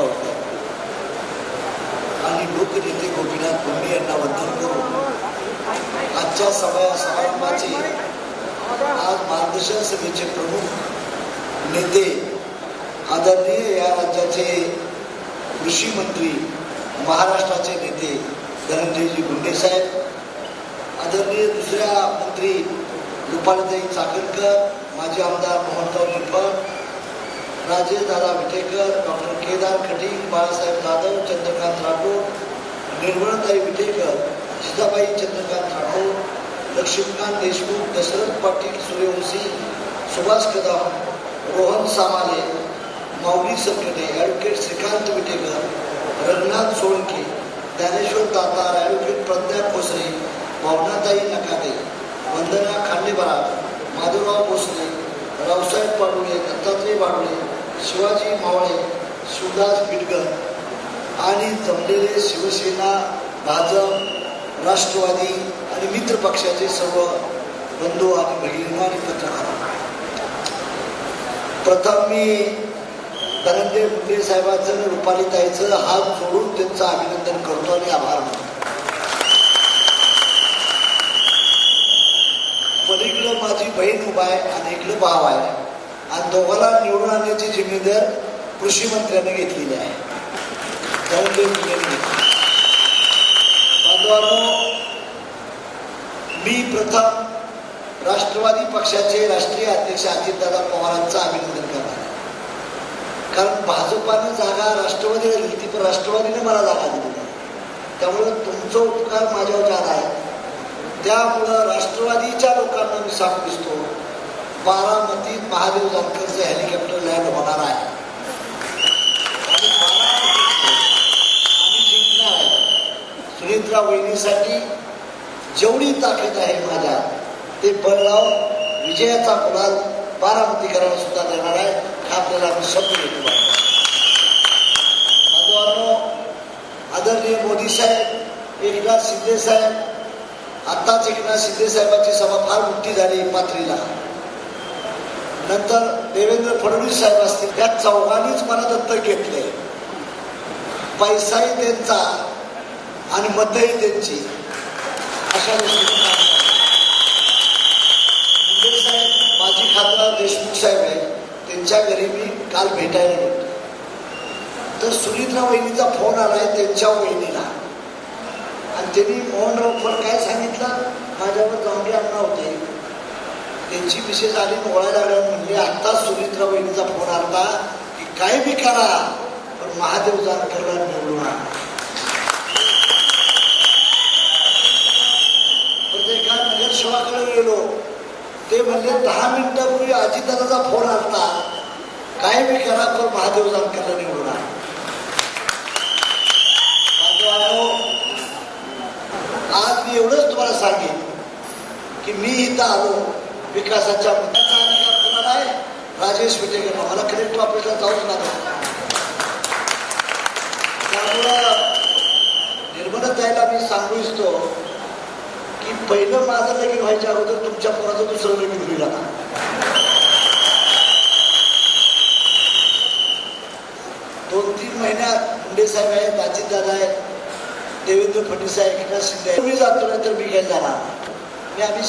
सेवा होती आणि लोकनेते गोपीनाथ मुंडे यांना वंदन करून आजच्या सभा समारंभाचे आज मार्गदर्शन सभेचे प्रमुख नेते आदरणीय या राज्याचे कृषी मंत्री महाराष्ट्राचे नेते धनंजयजी मुंडे साहेब आदरणीय दुसऱ्या मंत्री रुपालताई चाकणकर माजी आमदार Mohanrao Rajesh Dada Vitekar doctor Kedar Khatik, Balasaheb Jadhav, Chandrakant Rathod Nirmaltai Vitekar Jijabai Chandrakant Rathod, Laxmikant Deshmukh, Dashrath Patil, Suryavanshi, Subhash Kadam, Rohan Samale, Mauli Sapkate advocate Shrikant Vitekar Ranganath Solanke, Dnyaneshwar Tatar advocate Pradnya Khosre, Bhavnatai Nakate Vandana Khandebara Madhavrao Bhosale, Raosaheb Padule, Dattatray Badule Shivaji Mawale Shivdas Pitgar आणि जमलेले शिवसेना भाजप राष्ट्रवादी आणि मित्र पक्षाचे सर्व बंधू आणि भगिनी आणि पत्रकार प्रथम मी धनंजय मुंडे साहेबांचं आणि रुपालीताईचं हात जोडून त्यांचं अभिनंदन करतो आणि आभार मानतो. पलीकडं माझी बहीण उभा आहे आणि इकडं भाव आहे. आणि दोघांना निवडून आणण्याची जिम्मेदार कृषी मंत्र्यांनी घेतलेली आहे. बांधवांनो मी प्रथम राष्ट्रवादी पक्षाचे राष्ट्रीय अध्यक्ष अजितदादा पवारांचं अभिनंदन करणार आहे. कारण भाजपानं जागा राष्ट्रवादीला दिली पण राष्ट्रवादीने मला जागा दिली नाही. त्यामुळे तुमचा उपकार माझ्यावर जादा आहे त्यामुळं राष्ट्रवादीच्या लोकांना मी सांगू इच्छितो बारामतीत महादेव जानकरचं हेलिकॉप्टर लँड होणार आहे. आणि आम्ही जिंकणार आहे. सुनित्रा वहिनीसाठी जेवढी ताकद आहे माझ्या ते बळ विजयाचा गुलाल बारामतीकरांना सुद्धा देणार आहे. हा आपल्याला आम्ही शब्द घेतो बांधवांनो आदरणीय मोदी साहेब एकनाथ शिंदे साहेब आत्ताच एकनाथ शिंदे साहेबांची सभा फार मोठी झाली पाथरीला. नंतर देवेंद्र फडणवीस साहेब असतील त्या चौघांनीच मला दत्तक घेतले. पैसाही त्यांचा आणि मतही त्यांची. अशा गोष्टी साहेब माजी खासदार देशमुख साहेब आहे त्यांच्या घरी मी काल भेटायला गेलो. तर सुनित्रा वहिनीचा फोन आलाय त्यांच्या वहिनीला. आणि त्यांनी मोहनराव फड काय सांगितलं? माझ्या त्यांची विशेष आली ओळायला लागल्या म्हणजे आत्ताच सुमित्रा बहिणीचा फोन आला की काय बी करा पण महादेव जानकरला निवडून आणा एका नगरसेवाकडे गेलो. ते म्हणजे दहा मिनिटापूर्वी अजितदादाचा फोन आला काय बी करा पण महादेव जानकरला निवडून आणा आज मी एवढंच तुम्हाला सांगेन की मी इथं आलो. विकासाच्या मुद्द्याचा अधिकार कोणाला आहे. राजेश विटेकर मला कलेक्टर ऑफिसला जाऊच लागला त्यामुळं जायला मी सांगू इच्छितो की पहिलं माझं लगीन व्हायच्या अगोदर तुमच्या पोराचं दुसरं लगीन होईल आता. दोन तीन महिन्यात मुंडे साहेब आहेत अजितदादा आहेत देवेंद्र फडणवीस आहे एकनाथ शिंदे तुम्ही जातो नाही तर मी घ्यायला जाणार. मी आम्ही